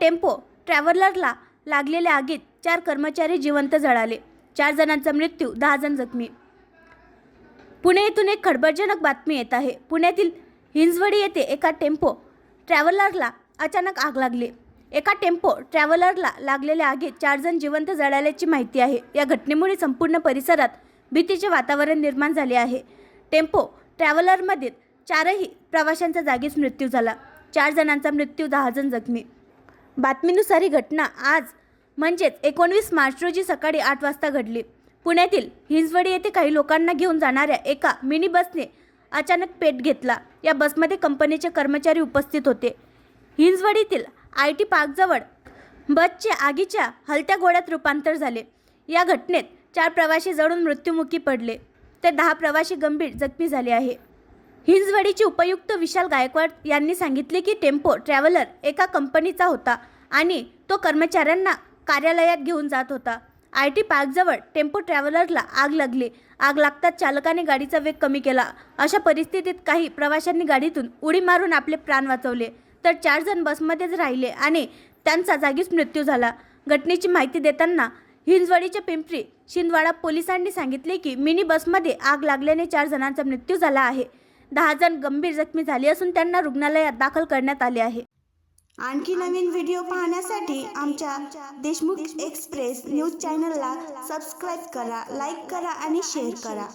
Tempo ट्रॅव्हलरला लागलेल्या आगीत चार कर्मचारी जिवंत जळाले. चार जणांचा मृत्यू दहा जण जखमी. पुणे येथून एक खळबळजनक बातमी येत आहे. पुण्यातील हिंजवडी येथे एका टेम्पो ट्रॅव्हलरला अचानक आग लागली. एका टेम्पो ट्रॅव्हलरला लागलेल्या आगीत चार जण जिवंत जळाल्याची माहिती आहे. या घटनेमुळे संपूर्ण परिसरात भीतीचे वातावरण निर्माण झाले आहे. टेम्पो ट्रॅव्हलरमधील चारही प्रवाशांचा जागीच मृत्यू झाला. चार जणांचा मृत्यू दहा जण जखमी. बातमीनुसार ही घटना आज म्हणजेच एकोणवीस मार्च रोजी सकाळी आठ वाजता घडली. पुण्यातील हिंजवडी येथे काही लोकांना घेऊन जाणाऱ्या एका मिनी बसने अचानक पेट घेतला. या बसमध्ये कंपनीचे कर्मचारी उपस्थित होते. हिंजवडीतील आय टी पार्कजवळ बसचे आगीच्या हलत्या गोळ्यात रूपांतर झाले. या घटनेत चार प्रवासी जळून मृत्युमुखी पडले. तर दहा प्रवासी गंभीर जखमी झाले आहे. हिंजवडीचे उपयुक्त विशाल गायकवाड यांनी सांगितले की टेम्पो ट्रॅव्हलर एका कंपनीचा होता आणि तो कर्मचाऱ्यांना कार्यालयात घेऊन जात होता. आय टी पार्कजवळ टेम्पो ट्रॅव्हलरला आग लागली. आग लागताच चालकाने गाडीचा वेग कमी केला. अशा परिस्थितीत काही प्रवाशांनी गाडीतून उडी मारून आपले प्राण वाचवले. तर चार जण बसमध्येच राहिले आणि त्यांचा जागीच मृत्यू झाला. घटनेची माहिती देताना हिंजवडीच्या पिंपरी शिंदवाडा पोलिसांनी सांगितले की मिनी बसमध्ये आग लागल्याने चार जणांचा मृत्यू झाला आहे. दहा जण गंभीर जखमी झाले असून त्यांना रुग्णालयात दाखल करण्यात आले आहे. आणखी नवीन व्हिडिओ पाहण्यासाठी आमच्या देशमुख एक्सप्रेस न्यूज चॅनलला सबस्क्राईब करा लाईक करा आणि शेअर करा.